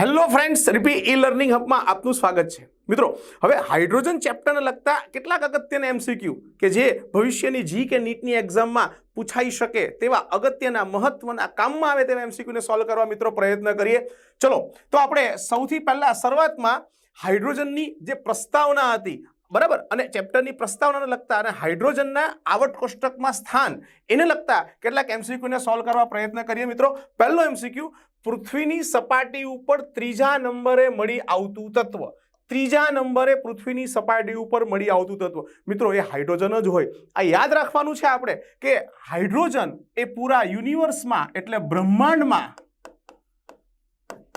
Hello friends, Ripi e learning હબમાં આપનું સ્વાગત છે. મિત્રો, હવે હાઇડ્રોજન ચેપ્ટરને લગતા કેટલાક અગત્યના એમસીક્યુ કે જે ભવિષ્યની જી કે નીટની એક્ઝામમાં પૂછાઈ શકે તેવા અગત્યના મહત્વના કામમાં આવે તેવા એમસીક્યુને સોલ્વ કરવા મિત્રો પ્રયત્ન કરીએ. ચલો, તો આપણે સૌથી પહેલાં શરૂઆતમાં હાઇડ્રોજનની જે પ્રસ્તાવના હતી, બરાબર? અને ચેપ્ટરની પ્રસ્તાવનાને લગતા અને હાઇડ્રોજનના આવટ કોષ્ટકમાં સ્થાન, એને લગતા કેટલાક એમસીક્યુને સોલ્વ કરવા પ્રયત્ન કરીએ મિત્રો. પહેલો એમસીક્યુ પૃથ્વીની સપાટી ઉપર ત્રીજા નંબરે મળી આવતું તત્વ. ત્રીજા નંબરે પૃથ્વીની સપાટી ઉપર મળી આવતું તત્વ. મિત્રો, એ હાઇડ્રોજન જ હોય. આ યાદ રાખવાનું છે આપણે કે હાઇડ્રોજન એ પૂરા યુનિવર્સમાં એટલે બ્રહ્માંડમાં.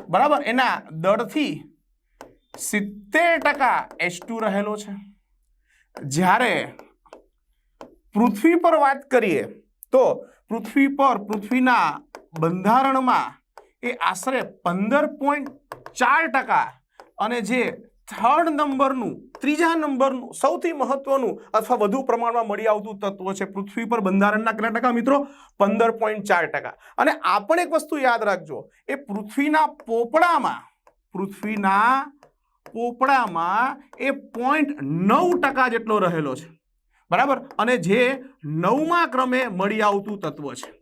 બરાબર? એના દળથી સિત્તેર ટકા એચ રહેલો છે. જ્યારે પૃથ્વી પર વાત કરીએ તો પૃથ્વી પર પૃથ્વીના બંધારણમાં એ આશરે પંદર પોઈન્ટ ચાર ટકા અને જે થર્ડ નંબરનું, ત્રીજા નંબરનું, સૌથી મહત્વનું અથવા વધુ પ્રમાણમાં મળી આવતું તત્વ છે પૃથ્વી પર બંધારણના કેટલા ટકા મિત્રો? પંદર પોઈન્ટ ચાર ટકા. અને આ પણ એક વસ્તુ યાદ રાખજો, એ પૃથ્વીના પોપડામાં પૃથ્વીના પોપડામાં એ પોઈન્ટ નવ ટકા જેટલો રહેલો છે. બરાબર? અને જે નવમા ક્રમે મળી આવતું તત્વ છે.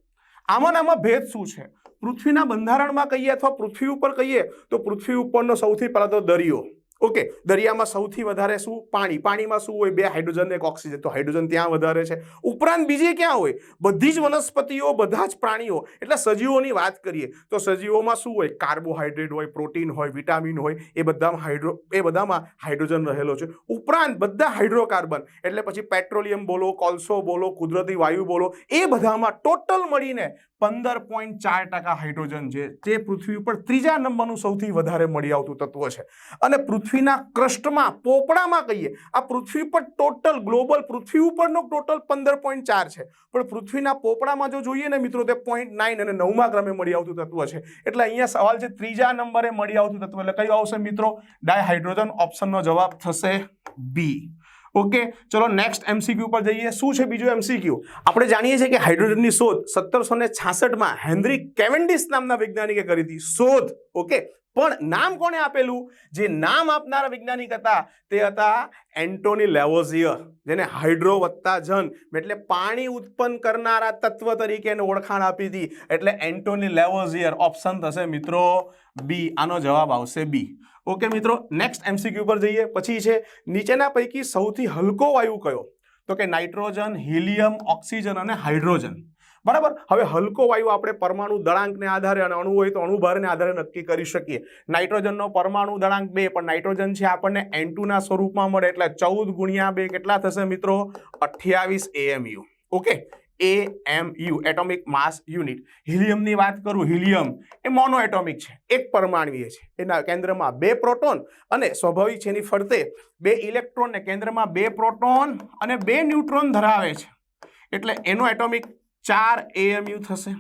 આમાં આમાં ભેદ શું છે? પૃથ્વીના બંધારણમાં કહીએ અથવા પૃથ્વી ઉપર કહીએ, તો પૃથ્વી ઉપરનો સૌથી પહેલાં તો દરિયો. ઓકે, દરિયામાં સૌથી વધારે શું? પાણી. પાણીમાં શું હોય? બે હાઇડ્રોજન એક ઓક્સિજન. તો હાઇડ્રોજન ત્યાં વધારે છે. ઉપરાંત બીજે ક્યાં હોય? બધી જ વનસ્પતિઓ, બધા જ પ્રાણીઓ. એટલે સજીવોની વાત કરીએ, તો સજીવોમાં શું હોય? કાર્બોહાઈડ્રેટ હોય, પ્રોટીન હોય, વિટામિન હોય, એ બધામાં હાઇડ્રો, એ બધામાં હાઇડ્રોજન રહેલો છે. ઉપરાંત બધા હાઇડ્રોકાર્બન, એટલે પછી પેટ્રોલિયમ બોલો, કોલસો બોલો, કુદરતી વાયુ બોલો, એ બધામાં ટોટલ મળીને પંદર પોઈન્ટ ચાર ટકા હાઇડ્રોજન છે, જે પૃથ્વી ઉપર ત્રીજા નંબરનું સૌથી વધારે મળી આવતું તત્વ છે. અને પૃથ્વીના ક્રસ્ટમાં, પોપડામાં કહીએ, આ પૃથ્વી પર ટોટલ, ગ્લોબલ પૃથ્વી ઉપરનો ટોટલ પંદર પોઈન્ટ ચાર છે. પણ પૃથ્વીના પોપડામાં જો જોઈએ ને મિત્રો, તે પોઈન્ટ નાઇન અને નવમા ક્રમે મળી આવતું તત્વ છે. એટલે અહીંયા સવાલ છે, ત્રીજા નંબરે મળી આવતું તત્વ. એટલે કયું આવશે મિત્રો? ડાયહાઇડ્રોજન ઓપ્શનનો જવાબ થશે બી. ઓકે ચલો નેક્સ્ટ એમસીક્યુ પર જઈએ. શું છે બીજું એમસીક્યુ આપણે જાણીએ છીએ કે હાઇડ્રોજનની શોધ સત્તરસો ને છાસઠમાં હેનરી કેવેન્ડિસ નામના વૈજ્ઞાનિકે કરી હતી. શોધ ઓકે પણ નામ કોણે આપેલું? જે નામ આપનારા વૈજ્ઞાનિક હતા, તે હતા એન્ટોની લેવોઝિયર, જેને હાઇડ્રો વત્તા જન, એટલે પાણી ઉત્પન્ન કરનારા તત્વ તરીકે એને ઓળખાણ આપી હતી. એટલે એન્ટોની લેવોઝિયર ઓપ્શન થશે મિત્રો બી આનો જવાબ આવશે બી ઓકે મિત્રો નેક્સ્ટ એમસીક્યુ પર જઈએ. પછી છે, નીચેના પૈકી સૌથી હલકો વાયુ કયો? તો કે નાઇટ્રોજન, હિલિયમ, ઓક્સિજન અને હાઇડ્રોજન. બરાબર? હવે હલકો વાયુ આપણે પરમાણુ દળાંકને આધારે અને અણુ હોય તો અણુભારને આધારે નક્કી કરી શકીએ. નાઇટ્રોજનનો પરમાણુ દળાંક બે, પણ નાઇટ્રોજન છે આપણને એન્ટુના સ્વરૂપમાં મળે. એટલે ચૌદ ગુણ્યા બે કેટલા થશે મિત્રો? અઠ્યાવીસ AMU okay? A M atomic mass unit હિલિયમની વાત કરું હિલિયમ એ મોનો એટોમિક છે, એક પરમાણવીય છે. એના કેન્દ્રમાં બે પ્રોટોન અને સ્વાભાવિક છે એની ફરતે બે ઇલેક્ટ્રોન ને કેન્દ્રમાં બે પ્રોટોન અને બે ન્યુટ્રોન ધરાવે છે. એટલે એનો એટોમિક ચાર એએમયુ થશે.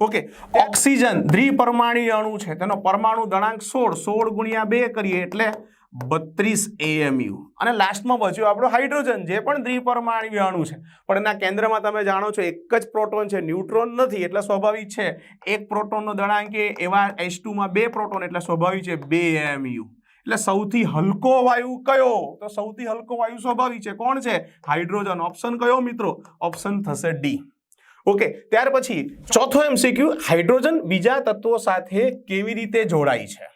ઓકે, ઓક્સિજન દ્વિપરમાણીય અણુ છે. તેનો પરમાણુ દળાંક સોળ સોળ ગુણ્યા બે કરીએ એટલે બત્રીસ એએમયુ અને લાસ્ટમાં બચ્યું આપણો હાઇડ્રોજન જે પણ દ્વિપરમાણુય અણુ છે. પણ એના કેન્દ્રમાં તમે જાણો છો, એક જ પ્રોટોન છે ન્યુટ્રોન નથી, એટલે સ્વાભાવિક છે, એક પ્રોટોનનો દળાંક એવા એચ ટુમાં બે પ્રોટોન એટલે સ્વાભાવિક છે બે એએમયુ એટલે સૌથી હલકો વાયુ કયો? તો સૌથી હલકો વાયુ સ્વાભાવિક છે, કોણ છે? હાઇડ્રોજન. ઓપ્શન કયો મિત્રો? ઓપ્શન થશે ડી ઓકે ત્યાર પછી ચોથો એમસીક્યુ હાઇડ્રોજન બીજા તત્વો સાથે કેવી રીતે જોડાય છે?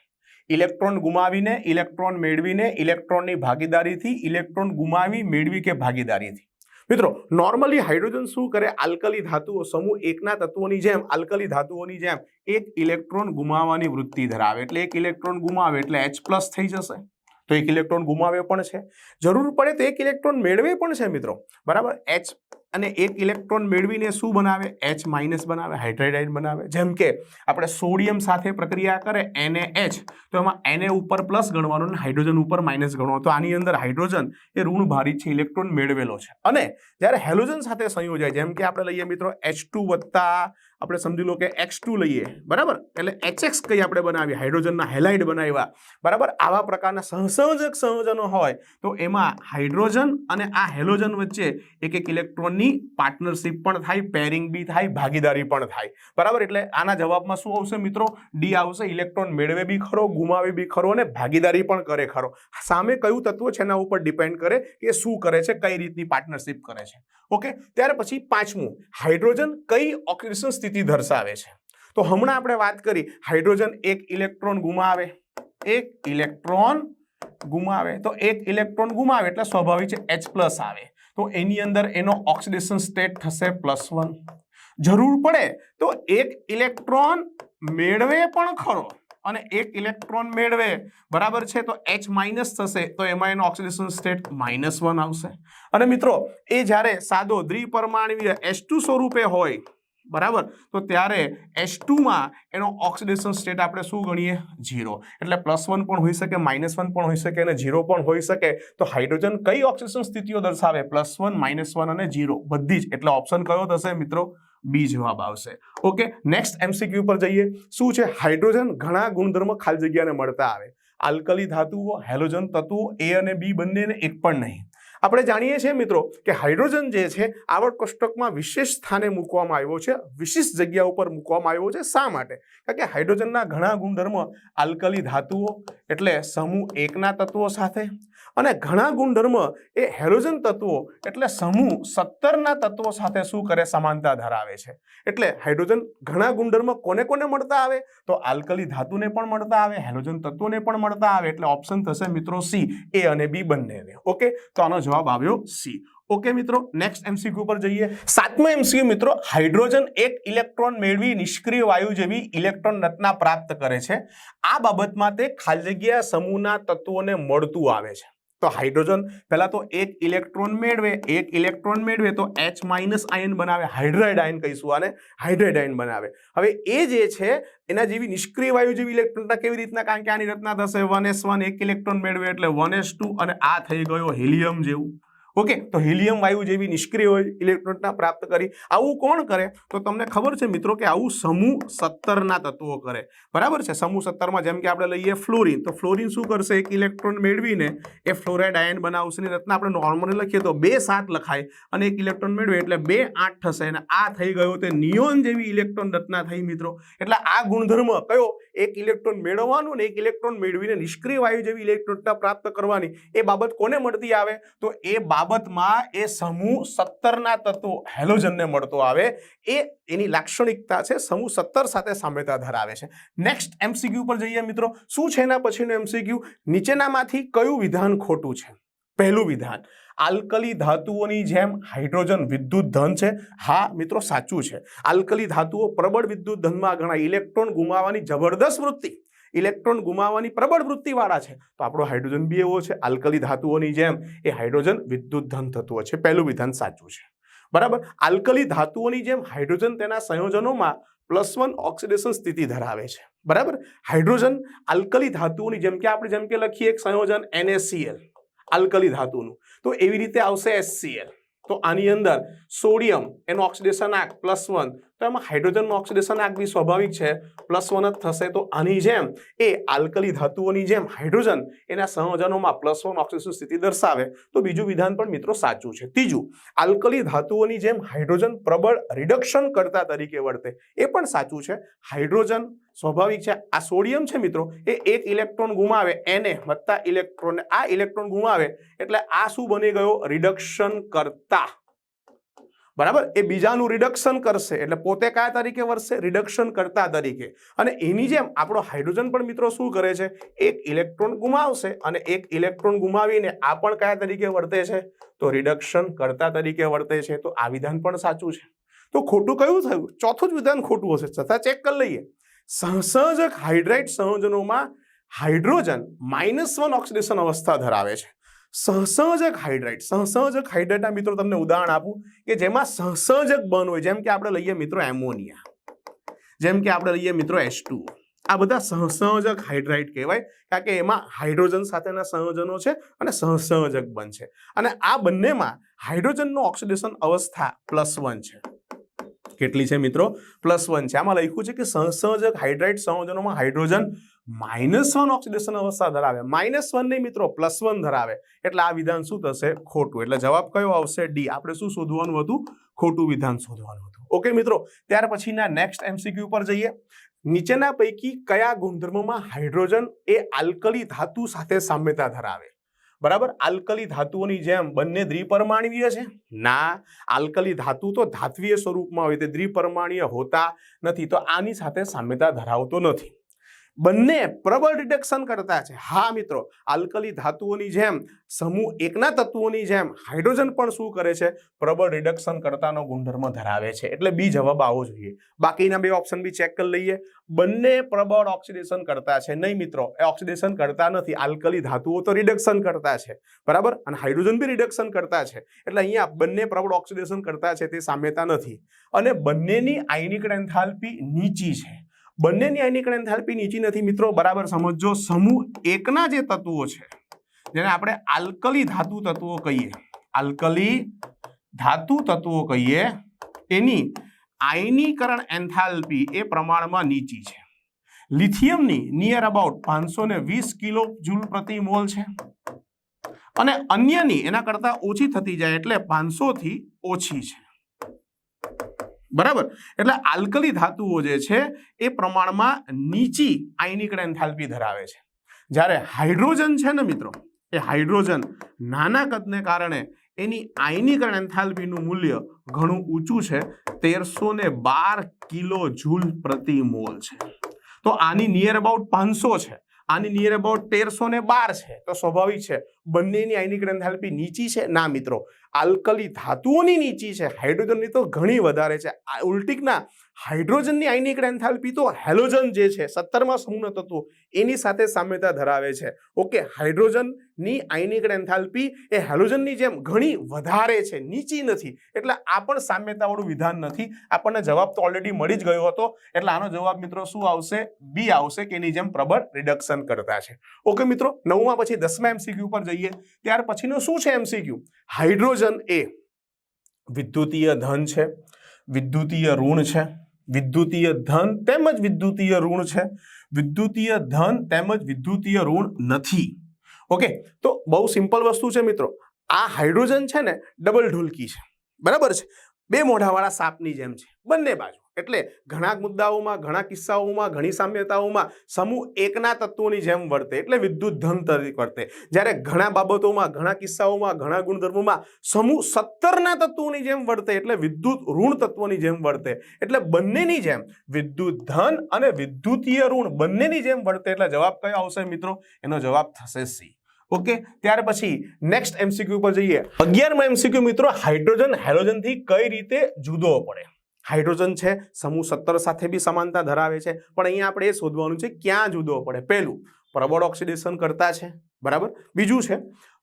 ઇલેક્ટ્રોન ગુમાવીને ઇલેક્ટ્રોન મેળવીને ઇલેક્ટ્રોનની ભાગીદારીથી ઇલેક્ટ્રોન ગુમાવી મેળવી કે ભાગીદારીથી? મિત્રો નોર્મલી હાઇડ્રોજન શું કરે? આલ્કલી ધાતુઓ સમૂહ એકના તત્વોની જેમ આલ્કલી ધાતુઓની જેમ એક ઇલેક્ટ્રોન ગુમાવવાની વૃત્તિ ધરાવે. એટલે એક ઇલેક્ટ્રોન ગુમાવે, એટલે એચ પ્લસ થઈ જશે. તો એક ઇલેક્ટ્રોન ગુમાવે પણ છે. જરૂર પડે તો એક ઇલેક્ટ્રોન મેળવે પણ છે મિત્રો. બરાબર? એચ અને એક ઇલેક્ટ્રોન મેળવીને શું બનાવે? એચ માઇનસ બનાવે હાઇડ્રાઇડાઇન બનાવે. જેમ કે આપણે સોડિયમ સાથે પ્રક્રિયા કરે એને એચ તો એમાં એને ઉપર પ્લસ ગણવાનું અને હાઇડ્રોજન ઉપર માઇનસ ગણવાનું. તો આની અંદર હાઇડ્રોજન એ ઋણ ભારિત છે, ઇલેક્ટ્રોન મેળવેલો છે. અને જ્યારે હેલોજન સાથે સંયોજાય, જેમ કે આપણે લઈએ મિત્રો એચ વત્તા, આપણે સમજી લો કે એક્સ ટુ લઈએ, બરાબર? એટલે એચએક્સ કઈ આપણે બનાવીએ? હાઇડ્રોજનના હેલાઇડ બનાવ્યા. બરાબર? આવા પ્રકારના સહસંયોજક સંયોજનો હોય, તો એમાં હાઇડ્રોજન અને આ હેલોજન વચ્ચે એક એક ઇલેક્ટ્રોનની ઇલેક્ટ્રોનની પાર્ટનરશિપ પણ થાય પેરિંગ બી થાય, ભાગીદારી પણ થાય. બરાબર? એટલે આના જવાબમાં શું આવશે મિત્રો? ડી આવશે ઇલેક્ટ્રોન મેળવે બી ખરો, ગુમાવે બી ખરો અને ભાગીદારી પણ કરે ખરો. સામે કયું તત્વ છે એના ઉપર ડિપેન્ડ કરે કે શું કરે છે, કઈ રીતની પાર્ટનરશિપ કરે છે. ઓકે? ત્યાર પછી પાંચમું હાઇડ્રોજન કઈ ઓક્સિડેશન સ્થિતિ દર્શાવે છે? તો હમણાં આપણે વાત કરી હાઇડ્રોજન એક ઇલેક્ટ્રોન ગુમાવે, એક ઇલેક્ટ્રોન ગુમાવે. તો એક ઇલેક્ટ્રોન ગુમાવે એટલે સ્વાભાવિક છે એચ પ્લસ આવે. તો એની અંદર એનો ઓક્સિડેશન સ્ટેટ થશે પ્લસ વન જરૂર પડે તો એક ઇલેક્ટ્રોન મેળવે પણ ખરો. અને એક ઇલેક્ટ્રોન મેળવે, બરાબર છે? તો એચ માઇનસ થશે, તો એમાં એનો ઓક્સિડેશન સ્ટેટ માઇનસ વન આવશે. અને મિત્રો, એ જ્યારે સાદો દ્વિપરમાણવીય એસ સ્વરૂપે હોય બરાબર? તો ત્યારે એચ ટુમાં એનો ઓક્સિડેશન સ્ટેટ આપણે શું ગણીએ? ઝીરો એટલે પ્લસ વન પણ હોઈ શકે માઇનસ વન પણ હોઈ શકે અને ઝીરો પણ હોઈ શકે. તો હાઇડ્રોજન કઈ ઓક્સિડેશન સ્થિતિઓ દર્શાવે? પ્લસ વન માઇનસ વન અને ઝીરો બધી જ. એટલે ઓપ્શન કયો થશે મિત્રો? બી જવાબ આવશે. ઓકે નેક્સ્ટ એમસીક્યુ પર જઈએ. શું છે? હાઇડ્રોજન ઘણા ગુણધર્મ ખાલી જગ્યાને મળતા આવે. આલ્કલી ધાતુઓ હેલોજન તત્વો એ અને બી બંનેને એક પણ નહીં. આપણે જાણીએ છીએ મિત્રો કે હાઇડ્રોજન જે છે આવડ કોષ્ટકમાં વિશેષ સ્થાને મૂકવામાં આવ્યો છે, વિશિષ્ટ જગ્યા ઉપર મૂકવામાં આવ્યો છે. શા માટે? કારણ કે હાઇડ્રોજનના ઘણા ગુણધર્મ આલ્કલી ધાતુઓ એટલે સમૂહ એકના તત્વો સાથે અને ઘણા ગુણધર્મ એ હેલોજન તત્વો એટલે સમૂહ સત્તરના તત્વો સાથે શું કરે? સમાનતા ધરાવે છે. એટલે હાઇડ્રોજન ઘણા ગુણધર્મ કોને કોને મળતા આવે? તો આલ્કલી ધાતુને પણ મળતા આવે, હેલોજન તત્વોને પણ મળતા આવે. એટલે ઓપ્શન થશે મિત્રો સી, એ અને બી બંનેને. ઓકે? તો આનો જવાબ આવ્યો સી. ઓકે મિત્રો નેક્સ્ટ એમસીક્યુ પર જઈએ. સાતમો એમસીક્યુ મિત્રો, હાઇડ્રોજન એક ઇલેક્ટ્રોન મેળવી નિષ્ક્રિય વાયુ જેવી ઇલેક્ટ્રોન રચના પ્રાપ્ત કરે છે. આ બાબતમાં તે ખાલી જગ્યા સમૂહના તત્વોને મળતું આવે છે. તો હાઇડ્રોજન પહેલાં તો એક ઇલેક્ટ્રોન મેળવે, એક ઇલેક્ટ્રોન મેળવે તો એચ માઇનસ આયન બનાવે હાઇડ્રાઇડ આયન કહીશું આને હાઇડ્રાઇડ આયન બનાવે. હવે એ જે છે, એના જેવી નિષ્ક્રિય વાયુ જેવી ઇલેક્ટ્રોનતા કેવી રીતના? કારણ કે આની રચના થશે? વન એસ વન એક ઇલેક્ટ્રોન મેળવે એટલે વન એસ ટુ અને આ થઈ ગયો હિલિયમ જેવું. ઓકે, તો હિલિયમ વાયુ જેવી નિષ્ક્રિય હોય, ઇલેક્ટ્રોનના પ્રાપ્ત કરી, આવું કોણ કરે? તો તમને ખબર છે મિત્રો કે આવું સમૂહ સત્તરના તત્વો કરે. બરાબર છે? સમૂહ સત્તરમાં જેમ કે આપણે લઈએ ફ્લોરિન, તો ફ્લોરિન શું કરશે? એક ઇલેક્ટ્રોન મેળવીને એ ફ્લોરાઇડ આયન બનાવશે એની રચના આપણે નોર્મલી લખીએ તો બે સાત લખાય અને એક ઇલેક્ટ્રોન મેળવે એટલે બે આઠ થશે અને આ થઈ ગયો તે નિયોન જેવી ઇલેક્ટ્રોન રચના થઈ મિત્રો. એટલે આ ગુણધર્મ કયો? એક ઇલેક્ટ્રોન મેળવવાનું ને એક ઇલેક્ટ્રોન મેળવીને નિષ્ક્રિય વાયુ જેવી ઇલેક્ટ્રોનતા પ્રાપ્ત કરવાની. એ બાબત કોને મળતી આવે? તો એ બાબતમાં એ સમૂહ સત્તરના તત્વો હેલોજનને મળતો આવે. એ એની લાક્ષણિકતા છે, સમૂહ સત્તર સાથે સામ્યતા ધરાવે છે. નેક્સ્ટ એમસીક્યુ પર જઈએ મિત્રો. શું છે એના પછીનું એમસીક્યુ નીચેનામાંથી કયું વિધાન ખોટું છે? પહેલું વિધાન, આલ્કલી ધાતુઓની જેમ હાઇડ્રોજન વિદ્યુત ધન છે. હા, મિત્રો, સાચું છે. આલ્કલી ધાતુઓ પ્રબળ વિદ્યુત ધનમાં ઘણા ઇલેક્ટ્રોન ગુમાવવાની જબરદસ્ત વૃત્તિ. ઇલેક્ટ્રોન ગુમાવવાની પ્રબળ વૃત્તિવાળા છે. તો આપણો હાઇડ્રોજન બી એવો છે, આલ્કલી ધાતુઓની જેમ. એ હાઇડ્રોજન વિદ્યુત ધન તત્વ છે, પહેલું વિધાન સાચું છે. બરાબર? આલ્કલી ધાતુઓની જેમ હાઇડ્રોજન તેના સંયોજનોમાં પ્લસ વન ઓક્સિડેશન સ્થિતિ ધરાવે છે. બરાબર? હાઇડ્રોજન આલ્કલી ધાતુઓની જેમ કે આપણે જેમ કે લખીએ, એક સંયોજન એનએસસીએલ આલ્કલી ધાતુનું. તો એવી રીતે આવશે એસસીએલ તો આની અંદર સોડિયમ એનું ઓક્સિડેશન આંક પ્લસ વન તો એમાં હાઇડ્રોજનનું ઓક્સિડેશન આગવી સ્વાભાવિક છે. પ્લસ વન જ થશે તો આની જેમ એ આલ્કલી ધાતુઓની જેમ હાઇડ્રોજન એના સંયોજનોમાં પ્લસ વન ઓક્સિડેશન સ્થિતિ દર્શાવે. તો બીજું વિધાન પણ મિત્રો સાચું છે. ત્રીજું આલ્કલી ધાતુઓની જેમ હાઇડ્રોજન પ્રબળ રિડક્શન કરતા તરીકે વર્તે. એ પણ સાચું છે. હાઇડ્રોજન સ્વાભાવિક છે. આ સોડિયમ છે મિત્રો, એ એક ઇલેક્ટ્રોન ગુમાવે એને વત્તા ઇલેક્ટ્રોન આ ઇલેક્ટ્રોન ગુમાવે, એટલે આ શું બની ગયો? રિડક્શન કરતા. બરાબર? એ બીજાનું રિડક્શન કરશે. એટલે પોતે કયા તરીકે વર્તશે રિડક્શન કરતા તરીકે. અને એની જેમ આપણો હાઇડ્રોજન પણ મિત્રો શું કરે છે? એક ઇલેક્ટ્રોન ગુમાવશે અને એક ઇલેક્ટ્રોન ગુમાવીને આ પણ કયા તરીકે વર્તે છે? તો રિડક્શન કરતા તરીકે વર્તે છે. તો આ વિધાન પણ સાચું છે. તો ખોટું કયું થયું? ચોથું જ વિધાન ખોટું હશે. છતાં ચેક કરી લઈએ. સંસર્જક હાઇડ્રાઇડ સંયોજનોમાં હાઇડ્રોજન માઇનસ વન ઓક્સિડેશન અવસ્થા ધરાવે છે. સહસંયોજક હાઇડ્રાઇટ સહસંયોજક હાઇડ્રાઇટના મિત્રો તમને ઉદાહરણ આપું કે જેમાં સહસંયોજક બન હોય. જેમ કે આપણે લઈએ મિત્રો એમોનિયા. જેમ કે આપણે લઈએ મિત્રો એસ આ બધા સહસંયોજક હાઇડ્રાઇટ કહેવાય. કારણ કે એમાં હાઇડ્રોજન સાથેના સંયોજનો છે અને સહસંયોજક બન છે. અને આ બંનેમાં હાઇડ્રોજનનું ઓક્સિડેશન અવસ્થા પ્લસ વન છે. કેટલી છે મિત્રો? પ્લસ વન છે. આમાં લખ્યું છે કે સહસંયોજક હાઇડ્રાઇટ સંયોજનોમાં હાઇડ્રોજન માઇનસ વન ઓક્સિડેશન અવસ્થા ધરાવે. માઇનસ વન નહીં મિત્રો પ્લસ વન ધરાવે. એટલે આ વિધાન શું થશે? ખોટું. એટલે જવાબ કયો આવશે? ડી. આપણે શું શોધવાનું હતું? ખોટું વિધાન શોધવાનું હતું. ઓકે મિત્રો. ત્યાર પછીના નેક્સ્ટ એમસીક્યુ પર જઈએ. નીચેના પૈકી કયા ગુણધર્મમાં હાઇડ્રોજન એ આલ્કલી ધાતુ સાથે સામ્યતા ધરાવે? બરાબર? આલ્કલી ધાતુઓની જેમ બંને દ્વિપરમાણવીય છે. ના, આલ્કલી ધાતુ તો ધાત્વીય સ્વરૂપમાં હોય તે દ્વિપરમાણીય હોતા નથી. તો આની સાથે સામ્યતા ધરાવતો નથી. બંને પ્રબળ રિડક્શન કરતા છે. હા, મિત્રો, આલ્કલી ધાતુઓની જેમ, સમૂહ એકના તત્વોની જેમ હાઇડ્રોજન પણ શું કરે છે? પ્રબળ રિડક્શન કરતાનો ગુણધર્મ ધરાવે છે. એટલે બી જવાબ આવવો જોઈએ. બાકીના બે ઓપ્શન બી ચેક કરી લઈએ. બંને પ્રબળ ઓક્સિડેશન કરતા છે. નહીં, મિત્રો, એ ઓક્સિડેશન કરતા નથી. આલ્કલી ધાતુઓ તો રિડક્શન કરતા છે. બરાબર? અને હાઇડ્રોજન બી રિડક્શન કરતા છે. એટલે અહીંયા બંને પ્રબળ ઓક્સિડેશન કરતા છે તે સામ્યતા નથી. અને બંનેની આયનિક એન્થાલ્પી નીચી છે. બંનેની આયનિક એન્થાલ્પી નીચી નથી. મિત્રો, બરાબર સમજો સમૂહ એકના જે તત્વો છે, જેને આપણે આલ્કલી ધાતુ તત્વો કહીએ. આલ્કલી ધાતુ તત્વો કહીએ એની આયનીકરણ એન્થાલ્પી એ પ્રમાણમાં નીચી છે. લિથિયમની નિયર અબાઉટ પાંચસો ને વીસ કિલો જૂલ પ્રતિ મોલ છે. અને અન્યની એના કરતાં ઓછી થતી જાય એટલે પાંચસોથી ઓછી છે. બરાબર? એટલે આલ્કલી ધાતુઓ જે છે, એ પ્રમાણમાં નીચી આયનિક એન્થાલ્પી ધરાવે છે. જ્યારે હાઇડ્રોજન છે ને મિત્રો, એ હાઇડ્રોજન નાના કદને કારણે એની આયનીકરણ એન્થાલ્પીનું મૂલ્ય ઘણું ઊંચું છે, તેરસો ને બાર કિલો જૂલ પ્રતિ મોલ છે. તો આની નિયર અબાઉટ પાંચસો છે. આની નિયર અબાઉટ તેરસો ને બાર છે. તો સ્વાભાવિક છે બંનેની આયનિક એન્થાલ્પી નીચી છે? ના મિત્રો. આલ્કલી ધાતુઓની નીચી છે. હાઇડ્રોજનની તો ઘણી વધારે છે. ઉલટીકના હાઇડ્રોજનની આયનિક એન્થાલ્પી તો હેલોજન જે છે, સત્તરમાં સમૂહ તત્વો, એની સાથે સામ્યતા ધરાવે છે. ઓકે, હાઇડ્રોજનની આયનિક એન્થાલ્પી એ હેલોજનની જેમ ઘણી વધારે છે. નીચી નથી. એટલે આ પણ સામ્યતાવાળું વિધાન નથી. આપણને જવાબ તો ઓલરેડી મળી જ ગયો હતો. એટલે આનો જવાબ મિત્રો શું આવશે? બી આવશે કે એની જેમ પ્રબળ રિડક્શન કરતા છે. ઓકે મિત્રો, નવમાં પછી દસમા એમસીક્યુ પર જઈએ. ત્યાર પછીનું શું છે એમસીક્યુ હાઇડ્રોજન એ વિદ્યુતીય ધન છે, વિદ્યુતીય ઋણ છે, વિદ્યુતીય ધન તેમજ વિદ્યુતીય ઋણ છે. વિદ્યુતીય ધન તેમજ વિદ્યુતીય ઋણ નથી. ઓકે તો બહુ સિમ્પલ વસ્તુ છે મિત્રો. આ હાઇડ્રોજન છે ને ડબલ ઢોલકી છે. બરાબર છે? બે મોઢાવાળા સાપની જેમ છે. બંને બાજુ. એટલે ઘણા મુદ્દાઓમાં, ઘણા કિસ્સાઓમાં, ઘણી સામ્યતાઓમાં સમૂહ એકના તત્વોની જેમ વર્તે, એટલે વિદ્યુત ધન તરીકે વર્તે. જ્યારે ઘણા બાબતોમાં, ઘણા કિસ્સાઓમાં, ઘણા ગુણધર્મોમાં સમૂહ સત્તરના તત્વોની જેમ વર્તે, એટલે વિદ્યુત ઋણ તત્વોની જેમ વર્તે. એટલે બંનેની જેમ વિદ્યુત ધન અને વિદ્યુતીય ઋણ બંનેની જેમ વર્તે, એટલે જવાબ કયો આવશે મિત્રો? એનો જવાબ થશે સી. ઓકે? ત્યાર પછી નેક્સ્ટ એમસીક્યુ પર જઈએ. અગિયારમાં એમસીક્યુ મિત્રો, હાઇડ્રોજન હેલોજનથી કઈ રીતે જુદો પડે? હાઇડ્રોજન છે, સમૂહ સત્તર સાથે બી સમાનતા ધરાવે છે. પણ અહીંયા આપણે એ શોધવાનું છે, ક્યાં જુદો પડે? પહેલું, પ્રબળ ઓક્સિડેશન કરતા છે, બરાબર? બીજું છે,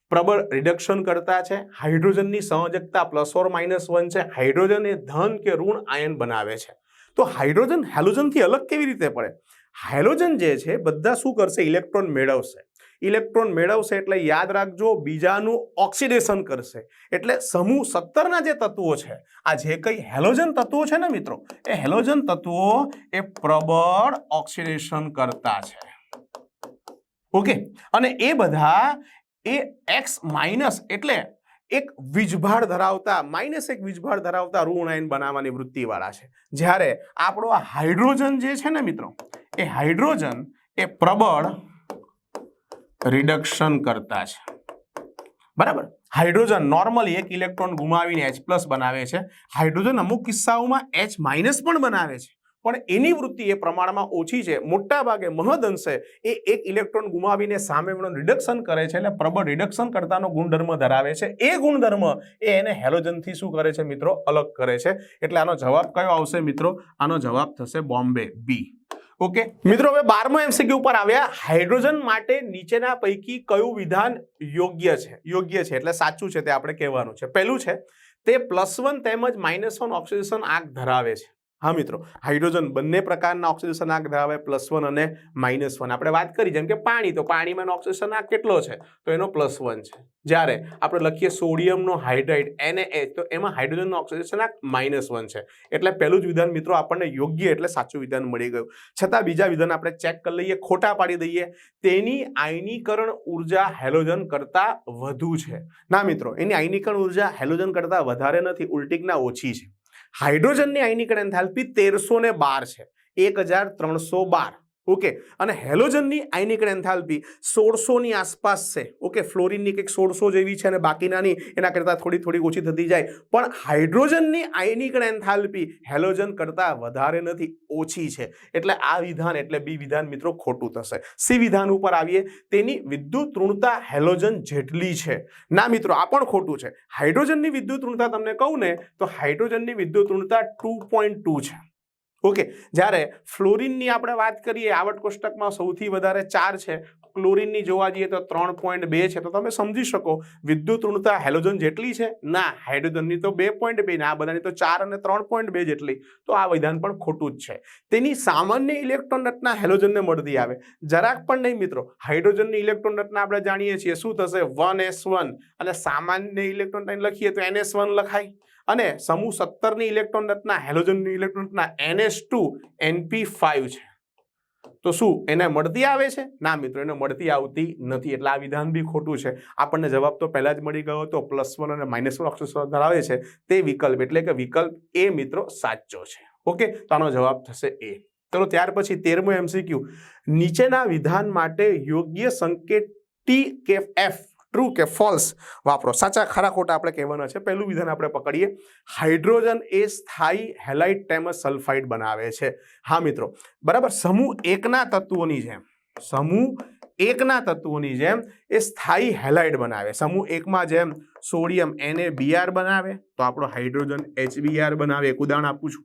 પ્રબળ રિડક્શન કરતા છે, હાઇડ્રોજનની સંયોજકતા પ્લસ ઓર માઇનસ વન છે, હાઇડ્રોજન એ ધન કે ઋણ આયન બનાવે છે. તો હાઇડ્રોજન હેલોજનથી અલગ કેવી રીતે પડે? હાઇડ્રોજન જે છે, બધા શું કરશે? ઇલેક્ટ્રોન મેળવશે. ઇલેક્ટ્રોન મેળવશે એટલે યાદ રાખજો, બીજાનું ઓક્સિડેશન કરશે. એટલે સમૂહ સત્તરના જે તત્વો છે, આ જે કંઈ હેલોજન તત્વો છે ને મિત્રો, એ હેલોજન તત્વો એ પ્રબળ ઓક્સિડેશન કરતા છે. ઓકે? અને એ બધા એ એક્સ માઇનસ એટલે એક વીજભાર ધરાવતા, માઇનસ એક વીજભાર ધરાવતા ઋણ આયન બનાવવાની વૃત્તિવાળા છે. જ્યારે આપણો હાઇડ્રોજન જે છે ને મિત્રો, એ હાઇડ્રોજન એ પ્રબળ રિડક્શન કરતા છે. બરાબર? હાઇડ્રોજન નોર્મલી એક ઇલેક્ટ્રોન ગુમાવીને એચ પ્લસ બનાવે છે. હાઇડ્રોજન અમુક કિસ્સાઓમાં એચ માઇનસ પણ બનાવે છે. પણ એની વૃત્તિ એ પ્રમાણમાં ઓછી છે. મોટા ભાગે મહદઅંશે એ એક ઇલેક્ટ્રોન ગુમાવીને સામેનો રિડક્શન કરે છે એટલે પ્રબળ રિડક્શન કરતાનો ગુણધર્મ ધરાવે છે. એ ગુણધર્મ એ એને હેલોજનથી શું કરે છે મિત્રો? અલગ કરે છે. એટલે આનો જવાબ કયો આવશે મિત્રો? આનો જવાબ થશે બોમ્બે બી ઓકે મિત્રો, હવે બારમો એમસીક્યુ ઉપર આવ્યા. હાઇડ્રોજન માટે નીચેના પૈકી કયું વિધાન યોગ્ય છે? યોગ્ય છે, એટલે સાચું છે, તે આપણે કહેવાનું છે. પહેલું છે, તે પ્લસ વન તેમજ માઇનસ વન ઓક્સિડેશન આંક ધરાવે છે. હા, મિત્રો. હાઇડ્રોજન બંને પ્રકારના ઓક્સિડેશનાંક ધરાવે પ્લસ વન અને માઇનસ વન. આપણે વાત કરી, જેમ કે પાણી, તો પાણીમાં ઓક્સિડેશનાંક કેટલો છે? તો એનો પ્લસ વન છે. જ્યારે આપણે લખીએ સોડિયમનો હાઇડ્રાઇડ એચ તો એમાં હાઇડ્રોજનનો ઓક્સિડેશનાંક માઇનસ વન છે. એટલે પહેલું જ વિધાન, મિત્રો, આપણને યોગ્ય એટલે સાચું વિધાન મળી ગયું. છતાં બીજા વિધાન આપણે ચેક કરી લઈએ, ખોટા પાડી દઈએ, તેની આયનીકરણ ઊર્જા હેલોજન કરતાં વધુ છે. ના, મિત્રો, એની આયનીકરણ ઊર્જા હેલોજન કરતાં વધારે નથી, ઉલટીકના ઓછી છે. હાઇડ્રોજનની આયનીકરણ એન્થાલ્પી તેરસો ને બાર છે. એક હજાર ત્રણસો બાર. ઓકે અને હેલોજનની આયનિક એન્થાલ્પી સોળસોની આસપાસ છે. ઓકે ફ્લોરિનની કંઈક સોળસો જેવી છે અને બાકીનાની એના કરતાં થોડી થોડી ઓછી થતી જાય. પણ હાઇડ્રોજનની આયનિક એન્થાલ્પી હેલોજન કરતાં વધારે નથી, ઓછી છે. એટલે આ વિધાન એટલે બી વિધાન મિત્રો ખોટું થશે. સી વિધાન ઉપર આવીએ. તેની વિદ્યુત ઋણતા હેલોજન જેટલી છે. ના મિત્રો, આ પણ ખોટું છે. હાઇડ્રોજનની વિદ્યુત ઋણતા તમને કહું ને, તો હાઇડ્રોજનની વિદ્યુત ઋણતા ટુ પોઈન્ટ ટુ છે. ઓકે, જ્યારે ફ્લોરિનની આપણે વાત કરીએ આવટ કોષ્ટકમાં સૌથી વધારે ચાર છે. ક્લોરિનની જોવા જઈએ તો ત્રણ પોઈન્ટ બે છે. તો તમે સમજી શકો, વિદ્યુત ઋણતા હેલોજન જેટલી છે? ના, હાઇડ્રોજનની તો બે પોઈન્ટ બે ને આ બધાની તો ચાર અને ત્રણ પોઈન્ટ બે જેટલી. તો આ વિધાન પણ ખોટું જ છે. તેની સામાન્ય ઇલેક્ટ્રોન રચના હેલોજનને મળતી આવે. જરાક પણ નહીં મિત્રો, હાઇડ્રોજનની ઇલેક્ટ્રોન રચના આપણે જાણીએ છીએ. શું થશે? One S one. અને સામાન્ય ઇલેક્ટ્રોન લખીએ તો એનએસ વન લખાય. અને સમૂહ સત્તરની ઇલેક્ટ્રોન રચના હેલોજનની ઇલેક્ટ્રોન રચના એનએસ ટુ એનપી ફાઇવ છે. તો શું, એને મળતી આવે છે? ના મિત્રો, એને મળતી આવતી નથી. એટલે આ વિધાન બી ખોટું છે. આપણને જવાબ તો પહેલાં જ મળી ગયો હતો, પ્લસ વન અને માઇનસ વન ઓક્સિજન ધરાવે છે, તે વિકલ્પ. એટલે કે વિકલ્પ એ મિત્રો સાચો છે. ઓકે? તો આનો જવાબ થશે એ. ચલો, ત્યાર પછી તેરમું એમસીક્યુ. નીચેના વિધાન માટે યોગ્ય સંકેત ટી કે એફ ટ્રુ કે ફોલ્સ વાપરો. સાચા ખરા ખોટા આપણે કહેવાના છે. પહેલું વિધાન આપણે પકડીએ. હાઇડ્રોજન એ સ્થાયી હેલાઇટ તેમજ સલ્ફાઇડ બનાવે છે. હા, મિત્રો. બરાબર? સમૂહ એકના તત્વોની જેમ, સમૂહ એકના તત્વોની જેમ એ સ્થાયી હેલાઇડ બનાવે. સમૂહ એકમાં જેમ સોડિયમ એને બીઆર બનાવે, તો આપણો હાઇડ્રોજન એચબીઆર બનાવે. એક ઉદાહરણ આપું છું.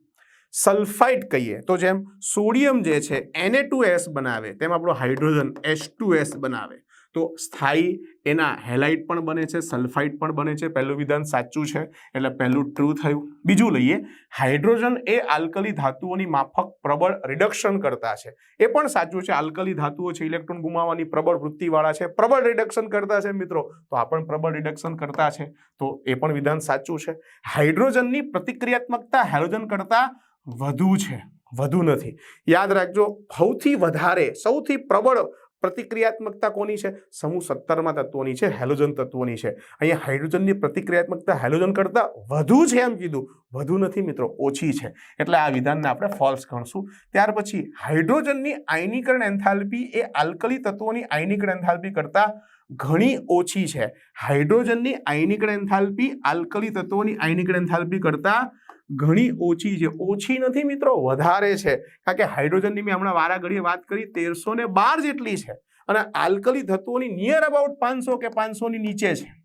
સલ્ફાઇડ કહીએ, તો જેમ સોડિયમ જે છે એને ટુ એસ બનાવે, તેમ આપણો હાઇડ્રોજન એચ ટુ એસ બનાવે. તો સ્થાયી એના હેલાઇટ પણ બને છે સલ્ફાઇટ પણ બને છે. પહેલું વિધાન સાચું છે, એટલે પહેલું ટ્રુ થયું. બીજું લઈએ, હાઇડ્રોજન એ આલ્કલી ધાતુઓની માફક પ્રબળ રિડક્શન કરતા છે. એ પણ સાચું છે, આલ્કલી ધાતુઓ છે, ઇલેક્ટ્રોન ગુમાવવાની પ્રબળ વૃત્તિવાળા છે, પ્રબળ રિડક્શન કરતા છે મિત્રો. તો આ પણ પ્રબળ રિડક્શન કરતા છે. તો એ પણ વિધાન સાચું છે. હાઇડ્રોજનની પ્રતિક્રિયાત્મકતા હાઇડ્રોજન કરતા વધુ છે, વધુ નથી. યાદ રાખજો, સૌથી વધારે, સૌથી પ્રબળ પ્રતિક્રિયાત્મકતા કોની છે? સમૂહ સત્તરમાં તત્વોની છે, હેલોજન તત્વોની છે. અહીંયા હાઇડ્રોજનની પ્રતિક્રિયાત્મકતા હેલોજન કરતાં વધુ છે એમ કીધું. વધુ નથી મિત્રો, ઓછી છે. એટલે આ વિધાનને આપણે ફોલ્સ ગણશું. ત્યાર પછી હાઇડ્રોજનની આયનીકરણ એન્થાલ્પી એ આલ્કલી તત્વોની આયનીકરણ એન્થાલ્પી કરતાં ઘણી ઓછી છે. હાઇડ્રોજનની આયનીકરણ એન્થાલ્પી આલ્કલી તત્વોની આયનીકરણ એન્થાલ્પી કરતાં ઘણી ઓછી છે. ઓછી નથી મિત્રો, વધારે છે. કારણ કે હાઇડ્રોજનની મેં હમણાં વારા ઘડીએ વાત કરી, તેરસો ને બાર જેટલી છે. અને આલ્કલી તત્વોની નિયર અબાઉટ પાંચસો કે પાંચસોની નીચે છે.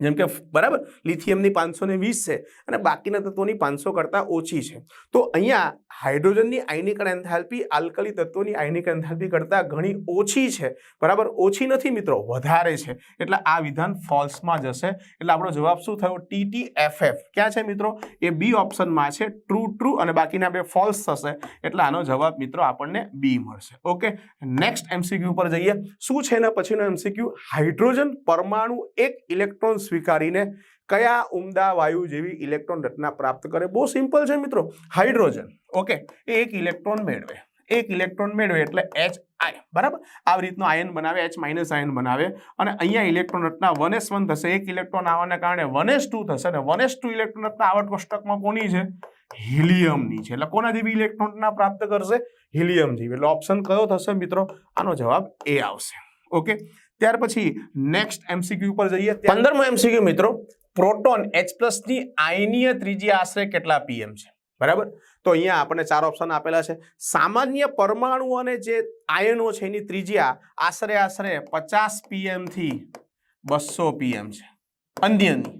જેમ કે બરાબર? લિથિયમની પાંચસો ને વીસ છે અને બાકીના તત્વોની પાંચસો કરતાં ઓછી છે. તો અહીંયા હાઇડ્રોજનની આયનિકણ એન્થાલ્પી આલ્કલી તત્વોની આયનિક એન્થાલ્પી કરતાં ઘણી ઓછી છે. બરાબર? ઓછી નથી મિત્રો, વધારે છે. એટલે આ વિધાન ફોલ્સમાં જશે. એટલે આપણો જવાબ શું થયો? ટીટી એફએફ ક્યાં છે મિત્રો? એ બી ઓપ્શનમાં છે. ટ્રુ ટ્રુ અને બાકીના બે ફોલ્સ થશે. એટલે આનો જવાબ મિત્રો આપણને બી મળશે. ઓકે? નેક્સ્ટ એમસીક્યુ પર જઈએ. શું છે એના પછીનો એમસીક્યુ હાઇડ્રોજન પરમાણુ એક ઇલેક્ટ્રોન સ્વીકારીને કયા ઉમદા વાયુ જેવી ઇલેક્ટ્રોન રચના પ્રાપ્ત કરે? બહુ સિમ્પલ છે મિત્રો. હાઇડ્રોજન. ઓકે. એ એક ઇલેક્ટ્રોન મેળવે. એક ઇલેક્ટ્રોન મેળવે એટલે એચ આઈ બરાબર? આવી રીતનો આયન બનાવે એચ માઇનસ આયન બનાવે. અને અહીંયા ઇલેક્ટ્રોન રચના વન એસ વન થશે. એક ઇલેક્ટ્રોન આવવાના કારણે વન એસ ટુ થશે. અને વન એસ ટુ ઇલેક્ટ્રોન રચના આવટ કોષ્ટકમાં કોની છે? હિલિયમની છે. એટલે કોના જેવી ઇલેક્ટ્રોન રચના પ્રાપ્ત કરશે? હિલિયમ જેવી એટલે ઓપ્શન કયો થશે મિત્રો? આનો જવાબ એ આવશે. ઓકે? ત્યાર પછી નેક્સ્ટ એમસીક્યુ પર જઈએ. પંદરમો એમસીક્યુ મિત્રો. પ્રોટોન એચ પ્લસની આયનીય ત્રીજી આશરે કેટલા પીએમ છે? બરાબર? તો અહીંયા આપણને ચાર ઓપ્શન આપેલા છે. સામાન્ય પરમાણુ અને જે આયનો છે એની ત્રિજ્યા આશરે આશરે પચાસ પીએમથી બસો પીએમ છે. અન્યની.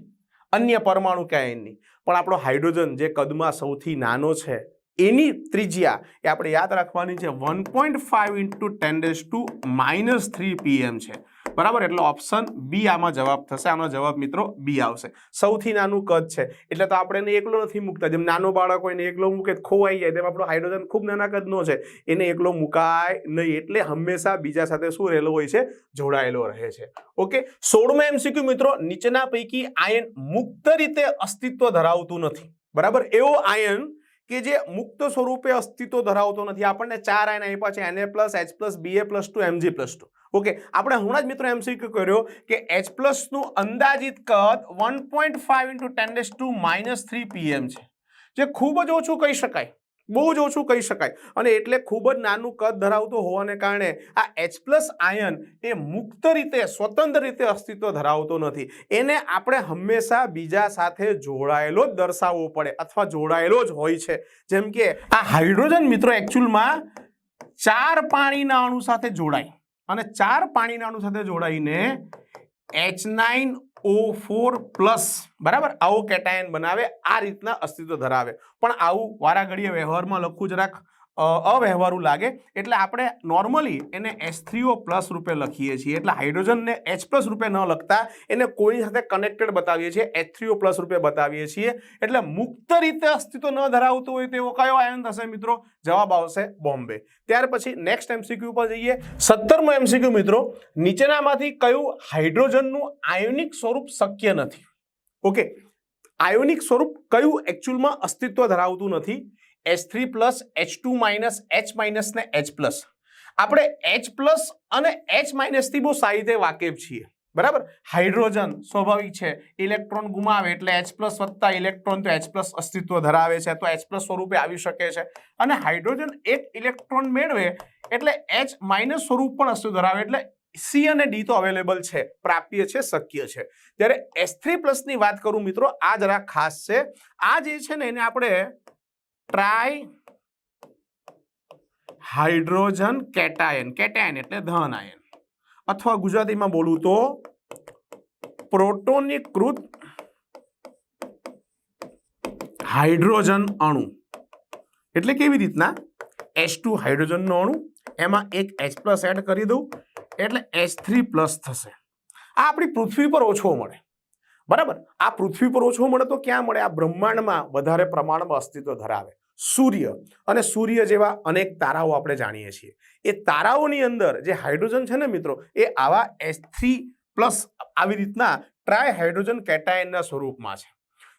અન્ય પરમાણુ કે આયનની પણ આપણો હાઇડ્રોજન જે કદમાં સૌથી નાનો છે એની ત્રિજ્યા એ આપણે યાદ રાખવાની છે one point five into ten days two minus three PM છે. બરાબર? એટલે ઓપ્શન બી આમાં જવાબ થશે. આનો જવાબ મિત્રો બી આવશે. સૌથી નાનું કદ છે. એટલે તો આપણે એને એકલો નથી મૂકતા. જેમ નાનો બાળક હોય ને એકલો મૂકે ખોવાઈ જાય. તેમ આપણો હાઇડ્રોજન ખૂબ નાના કદનો છે. એને એકલો મુકાય નહીં. એટલે હંમેશા બીજા સાથે શું રહેલો હોય છે? જોડાયેલો રહે છે. ઓકે? સોળમાં એમસીક્યુ મિત્રો નીચેના પૈકી આયન મુક્ત રીતે અસ્તિત્વ ધરાવતું નથી. બરાબર? એવો આયન કે જે મુક્ત સ્વરૂપે અસ્તિત્વ ધરાવતો નથી. આપણને ચાર આયન આપ્યા છે. NA plus H plus BA plus two MG plus two okay આપણે હમણાં જ મિત્રો એમસીક્યુ કર્યો કે એચ પ્લસનું અંદાજિત કદ one point five into ten two minus three PM છે. જે ખૂબ જ ઓછું કહી શકાય. બહુ જ ઓછું કહી શકાય. અને એટલે ખૂબ જ નાનું કદ ધરાવતું હોવાને કારણે આ એચ પ્લસ આયન એ મુક્ત રીતે, સ્વતંત્ર રીતે અસ્તિત્વ ધરાવતો નથી. એને આપણે હંમેશા બીજા સાથે જોડાયેલો જ દર્શાવવો પડે અથવા જોડાયેલો જ હોય છે. જેમ કે આ હાઇડ્રોજન મિત્રો એકચ્યુઅલમાં ચાર પાણીના અણુ સાથે જોડાય. અને ચાર પાણીના અણુ સાથે જોડાઈને H nine O four plus બરાબર? આવો કેટાયન બનાવે, આ રીતના અસ્તિત્વ ધરાવે. પણ આવું વારાઘડીએ વ્યવહારમાં લખવું જરાક અવ્યવહારુ લાગે. એટલે આપણે નોર્મલી એને એસ થ્રીઓ પ્લસ રૂપે લખીએ છીએ. એટલે હાઇડ્રોજનને એચ પ્લસ રૂપે ન લખતા, એને કોઈની સાથે કનેક્ટેડ બતાવીએ છીએ. એચ થ્રીઓ પ્લસ રૂપે બતાવીએ છીએ. એટલે મુક્ત રીતે અસ્તિત્વ ન ધરાવતું હોય તેવો કયો આયન થશે મિત્રો? જવાબ આવશે બોમ્બે. ત્યાર પછી નેક્સ્ટ એમસીક્યુ પર જઈએ. સત્તરમો એમસીક્યુ મિત્રો, નીચેનામાંથી કયું હાઇડ્રોજનનું આયોનિક સ્વરૂપ શક્ય નથી? ઓકે. આયોનિક સ્વરૂપ કયું એકચ્યુઅલમાં અસ્તિત્વ ધરાવતું નથી? H three plus H two minus H minus ને એચ પ્લસ આપણે એચ પ્લસ અને એચ માઇનસથી બહુ સારી રીતે વાકેફ છીએ. બરાબર? હાઇડ્રોજન સ્વાભાવિક છે. ઇલેક્ટ્રોન ગુમાવે એટલે એચ પ્લસ વત્તા ઇલેક્ટ્રોન તો એચ પ્લસ અસ્તિત્વ ધરાવે છે. તો એચ પ્લસ સ્વરૂપે આવી શકે છે. અને હાઇડ્રોજન એક ઇલેક્ટ્રોન મેળવે એટલે એચ માઇનસ સ્વરૂપ પણ અસ્તિત્વ ધરાવે એટલે સી અને ડી તો અવેલેબલ છે. પ્રાપ્ય છે, શક્ય છે. જ્યારે એસ થ્રી પ્લસની વાત કરું મિત્રો, આ જરા ખાસ છે. આ જે છે ને એને આપણે ટ્રાય હાઇડ્રોજન કેટાયન કેટાયન એટલે ધન આયન અથવા ગુજરાતીમાં બોલું તો પ્રોટોનીકૃત હાઇડ્રોજન અણુ. એટલે કેવી રીતના? એચ ટુ હાઇડ્રોજનનો અણુ, એમાં એક એચ પ્લસ એડ કરી દઉં, એટલે એચ થ્રી પ્લસ થશે. આ આપણી પૃથ્વી પર ઓછો મળે. બરાબર? આ પૃથ્વી પર ઓછો મળે તો ક્યાં મળે? આ બ્રહ્માંડમાં વધારે પ્રમાણમાં અસ્તિત્વ ધરાવે. સૂર્ય. અને સૂર્ય જેવા અનેક તારાઓ આપણે જાણીએ છીએ. એ તારાઓની અંદર જે હાઇડ્રોજન છે ને મિત્રો, એ આવા એસ થ્રી પ્લસ આવી રીતના ટ્રાય હાઇડ્રોજન કેટાયનના સ્વરૂપમાં છે.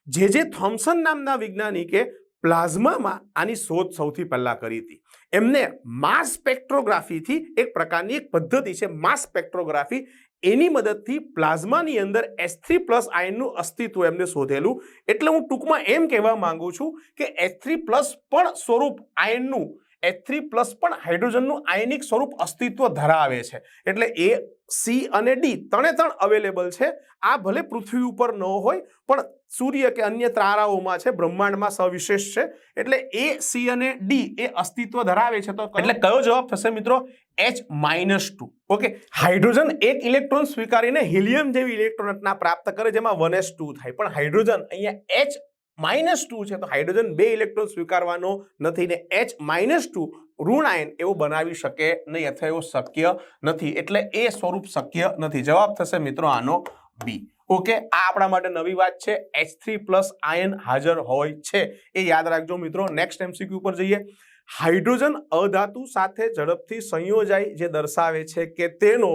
જે જે થોમ્સન નામના વૈજ્ઞાનિકે પ્લાઝમામાં આની શોધ સૌથી પહેલાં કરી હતી. એમને માસ સ્પેક્ટ્રોગ્રાફીથી એક પ્રકારની એક પદ્ધતિ છે, માસ સ્પેક્ટ્રોગ્રાફી. એની મદદથી પ્લાઝમાની અંદર એસ થ્રી પ્લસ આયનનું અસ્તિત્વ એમને શોધેલું. એટલે હું ટૂંકમાં એમ કહેવા માંગુ છું કે એચ થ્રી પ્લસ પણ સ્વરૂપ આયનનું એચ થ્રી પ્લસ પણ હાઇડ્રોજનનું આયનિક સ્વરૂપ અસ્તિત્વ ધરાવે છે. એટલે એ સી અને ડી ત્રણે ત્રણ અવેલેબલ છે. આ ભલે પૃથ્વી ઉપર ન હોય પણ સૂર્ય કે અન્ય તારાઓમાં છે બ્રહ્માંડમાં સવિશેષ છે. એટલે એ સી અને ડી એ અસ્તિત્વ ધરાવે છે તો એટલે કયો જવાબ થશે મિત્રો? H minus two okay hydrogen એક ઇલેક્ટ્રોન સ્વીકારીને હિલિયમ જેવી ઇલેક્ટ્રોન રચના પ્રાપ્ત કરે, જેમાં વન એસ ટુ થાય. પણ હાઇડ્રોજન અહીંયા એચ માઇનસ ટુ છે, તો હાઇડ્રોજન બે ઇલેક્ટ્રોન સ્વીકારવાનો નથી ને એચ માઇનસ ટુ ઋણ આયન એવો બનાવી શકે નહીં, અથવા એવો શક્ય નથી. એટલે એ સ્વરૂપ શક્ય નથી. જવાબ થશે મિત્રો આનો બી ઓકે આ આપણા માટે નવી વાત છે. એચ થ્રી પ્લસ આયન હાજર હોય છે. એ યાદ રાખજો મિત્રો. નેક્સ્ટ એમસીક્યુ પર જઈએ. હાઇડ્રોજન અધાતુ સાથે ઝડપથી સંયોજાય જે દર્શાવે છે કે તેનો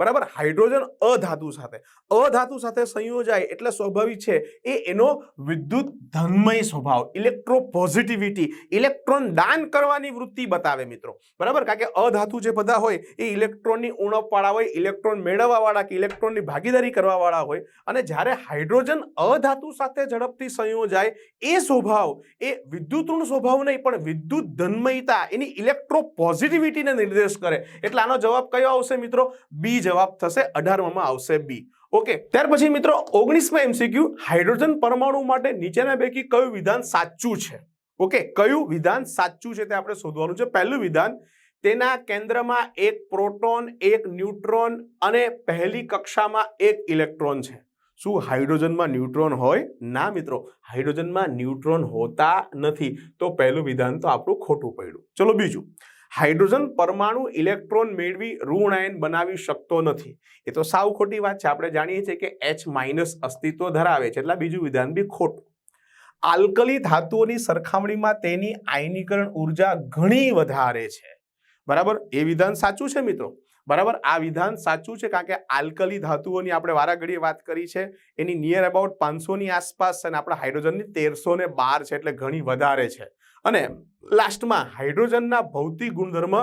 બરાબર? હાઇડ્રોજન અધાતુ સાથે. અધાતુ સાથે સંયોજાય એટલે સ્વાભાવિક છે, એ એનો વિદ્યુત ધનમય સ્વભાવ ઇલેક્ટ્રો પોઝિટિવિટી ઇલેક્ટ્રોન દાન કરવાની વૃત્તિ બતાવે મિત્રો. બરાબર? કારણ કે અધાતુ જે બધા હોય, એ ઇલેક્ટ્રોનની ઉણપવાળા હોય, ઇલેક્ટ્રોન મેળવવાવાળા કે ઇલેક્ટ્રોનની ભાગીદારી કરવાવાળા હોય અને જ્યારે હાઇડ્રોજન અધાતુ સાથે ઝડપથી સંયોજાય, એ સ્વભાવ, એ વિદ્યુત ઋણ સ્વભાવ નહીં, પણ વિદ્યુત ધનમયતા એની ઇલેક્ટ્રો પોઝિટિવિટીને નિર્દેશ કરે. એટલે આનો જવાબ કયો આવશે મિત્રો? બી જવાબ થશે અઢારમાં આવશે બી. ઓકે ત્યાર પછી મિત્રો ઓગણીસમાં એમસીક્યુ હાઇડ્રોજન પરમાણુ માટે નીચેના પૈકી કયું વિધાન સાચું છે? ઓકે કયું વિધાન સાચું છે તે આપણે શોધવાનું છે. પહેલું વિધાન, તેના કેન્દ્રમાં એક પ્રોટોન, એક ન્યુટ્રોન અને પહેલી કક્ષામાં એક ઇલેક્ટ્રોન છે. શું હાઇડ્રોજનમાં ન્યુટ્રોન હોય? ના મિત્રો, હાઇડ્રોજનમાં ન્યુટ્રોન હોતા નથી. તો પહેલું વિધાન તો આપણું ખોટું પડ્યું. ચલો બીજું. હાઇડ્રોજન પરમાણુ ઇલેક્ટ્રોન મેળવી ઋણ આયન બનાવી શકતો નથી. એ તો સાવ ખોટી વાત છે. આપણે જાણીએ છીએ કે એચ માઇનસ અસ્તિત્વ ધરાવે છે. એટલે બીજું વિધાન બી ખોટું. આલ્કલી ધાતુઓની સરખામણીમાં તેની આયનીકરણ ઊર્જા ઘણી વધારે છે. બરાબર? એ વિધાન સાચું છે મિત્રો? બરાબર? આ વિધાન સાચું છે કારણ કે આલ્કલી ધાતુઓની આપણે વારાઘડીએ વાત કરી છે. એની નિયર અબાઉટ પાંચસોની આસપાસ છે અને આપણા હાઇડ્રોજનની તેરસો ને બાર છે. એટલે ઘણી વધારે છે. અને લાસ્ટમાં હાઇડ્રોજનના ભૌતિક ગુણધર્મ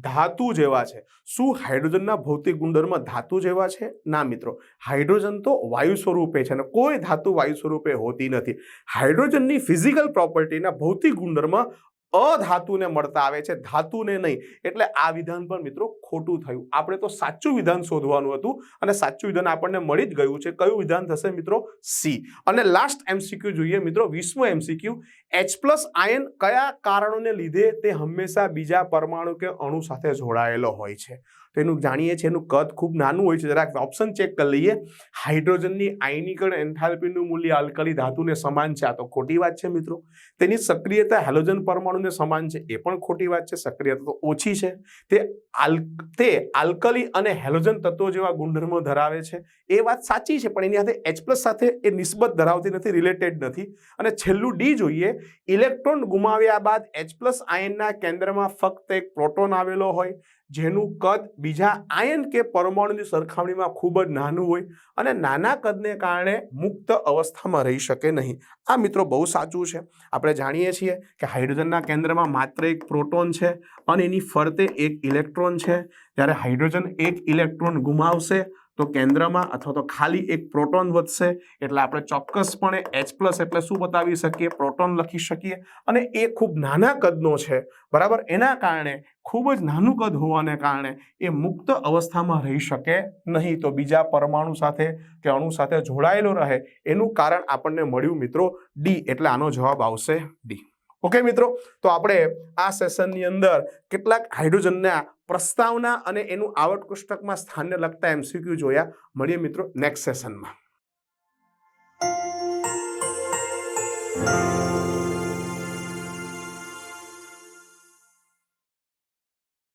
ધાતુ જેવા છે. શું હાઇડ્રોજનના ભૌતિક ગુણધર્મ ધાતુ જેવા છે? ના મિત્રો, હાઇડ્રોજન તો વાયુ સ્વરૂપે છે અને કોઈ ધાતુ વાયુ સ્વરૂપે હોતી નથી. હાઇડ્રોજનની ફિઝિકલ પ્રોપર્ટીના ભૌતિક ગુણધર્મ અધાતુને મળતા આવે છે, ધાતુને નહીં. એટલે આ વિધાન પણ મિત્રો ખોટું થયું. આપણે તો સાચું વિધાન શોધવાનું હતું અને સાચું વિધાન આપણને મળી જ ગયું છે. કયું વિધાન થશે મિત્રો? સી. અને લાસ્ટ એમસીક્યુ જોઈએ મિત્રો, વિશ્વ એમસીક્યુ એચ પ્લસ આયન કયા કારણોને લીધે તે હંમેશા બીજા પરમાણુ કે અણુ સાથે જોડાયેલો હોય છે? તો એનું જાણીએ છીએ, એનું કદ ખૂબ નાનું હોય છે. જરાક ઓપ્શન ચેક કરી લઈએ. હાઇડ્રોજનની આયનીકરણ એન્થાલ્પીનું મૂલ્ય આલ્કલી ધાતુને સમાન છે. આ તો ખોટી વાત છે મિત્રો. તેની સક્રિયતા હેલોજન પરમાણુને સમાન છે. એ પણ ખોટી વાત છે. સક્રિયતા તો ઓછી છે. તે આલ, તે આલ્કલી અને હેલોજન તત્વો જેવા ગુણધર્મો ધરાવે છે. એ વાત સાચી છે, પણ એની સાથે એચ પ્લસ સાથે એ નિસ્બત ધરાવતી નથી રિલેટેડ નથી. અને છેલ્લું ડી જોઈએ. ઇલેક્ટ્રોન ગુમાવ્યા બાદ એચ પ્લસ આયનના કેન્દ્રમાં ફક્ત એક પ્રોટોન આવેલો હોય. જેનું કદ બીજા આયન કે પરમાણુની સરખામણીમાં ખૂબ જ નાનું હોય અને નાના કદને કારણે મુક્ત અવસ્થામાં રહી શકે નહીં. આ મિત્રો બહુ સાચું છે. આપણે જાણીએ છીએ કે હાઇડ્રોજનના કેન્દ્રમાં માત્ર એક પ્રોટોન છે અને એની ફરતે એક ઇલેક્ટ્રોન છે. જ્યારે હાઇડ્રોજન એક ઇલેક્ટ્રોન ગુમાવશે તો કેન્દ્રમાં અથવા તો ખાલી એક પ્રોટોન વધશે, એટલે આપણે ચોક્કસપણે એચ પ્લસ એટલે શું બતાવી શકીએ? પ્રોટોન લખી શકીએ. અને એ ખૂબ નાના કદનો છે, બરાબર? એના કારણે, ખૂબ જ નાનું કદ હોવાને કારણે એ મુક્ત અવસ્થામાં રહી શકે નહીં. તો બીજા પરમાણુ સાથે કે અણુ સાથે જોડાયેલો રહે, એનું કારણ આપણને મળ્યું મિત્રો ડી એટલે આનો જવાબ આવશે ડી ઓકે, મિત્રો? તો આપણે આ સેશનની અંદર કેટલાક હાઇડ્રોજનના પ્રસ્તાવના અને એનું આવડ પુસ્તકમાં સ્થાનને લગતા એમસીક્યુ જોયા. મળીએ, મિત્રો, નેક્સ્ટ સેશનમાં.